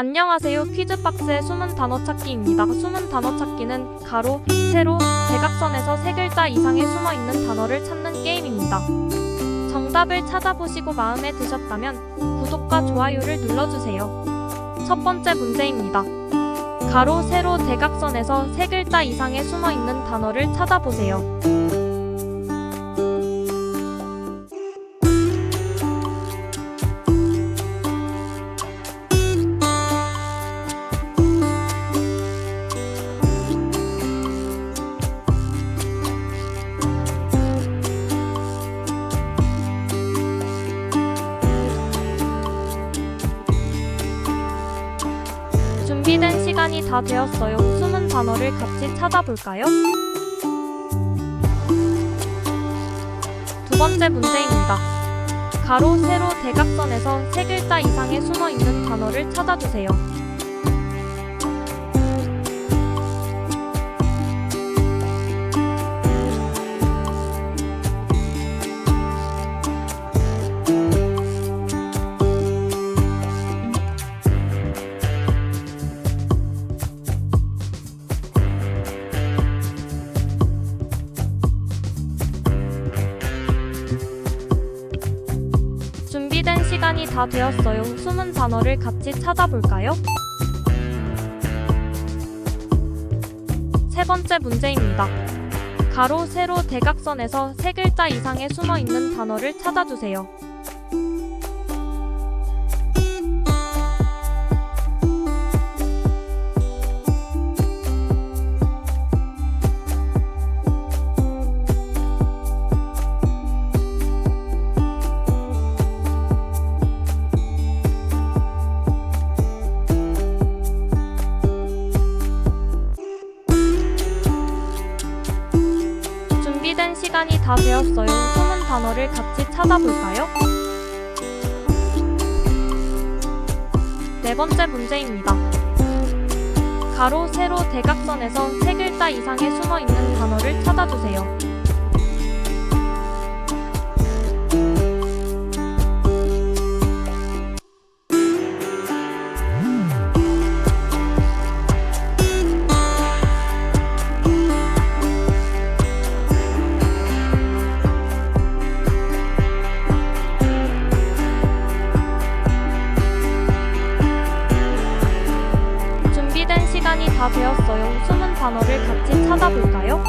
안녕하세요. 퀴즈박스의 숨은 단어 찾기입니다. 숨은 단어 찾기는 가로, 세로, 대각선에서 세 글자 이상의 숨어 있는 단어를 찾는 게임입니다. 정답을 찾아보시고 마음에 드셨다면 구독과 좋아요를 눌러주세요. 첫 번째 문제입니다. 가로, 세로, 대각선에서 세 글자 이상의 숨어 있는 단어를 찾아보세요. 준비된 시간이 다 되었어요. 숨은 단어를 같이 찾아볼까요? 두 번째 문제입니다. 가로, 세로, 대각선에서 세 글자 이상의 숨어 있는 단어를 찾아주세요. 시간이 다 되었어요. 숨은 단어를 같이 찾아볼까요? 세 번째 문제입니다. 가로, 세로, 대각선에서 세 글자 이상의 숨어 있는 단어를 찾아주세요. 준비된 시간이 다 되었어요. 숨은 단어를 같이 찾아볼까요? 네 번째 문제입니다. 가로, 세로, 대각선에서 세 글자 이상의 숨어 있는 단어를 찾아주세요. 시간이 다 되었어요. 숨은 단어를 같이 찾아볼까요?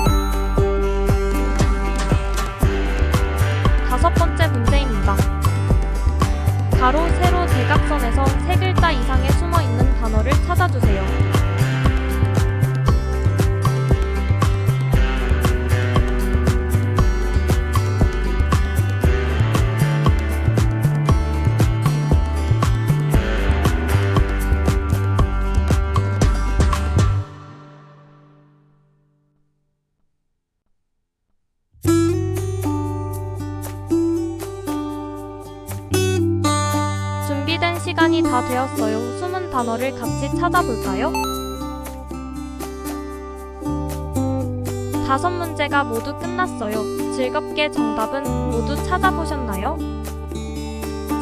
다섯 번째 문제입니다. 가로, 세로, 대각선에서 세 시간이 다 되었어요. 숨은 단어를 같이 찾아볼까요? 다섯 문제가 모두 끝났어요. 즐겁게 정답은 모두 찾아보셨나요?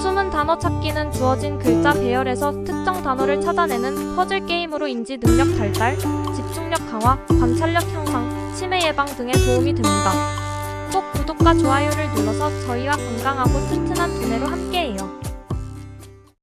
숨은 단어 찾기는 주어진 글자 배열에서 특정 단어를 찾아내는 퍼즐 게임으로 인지 능력 발달, 집중력 강화, 관찰력 향상, 치매 예방 등에 도움이 됩니다. 꼭 구독과 좋아요를 눌러서 저희와 건강하고 튼튼한 두뇌로 함께해요.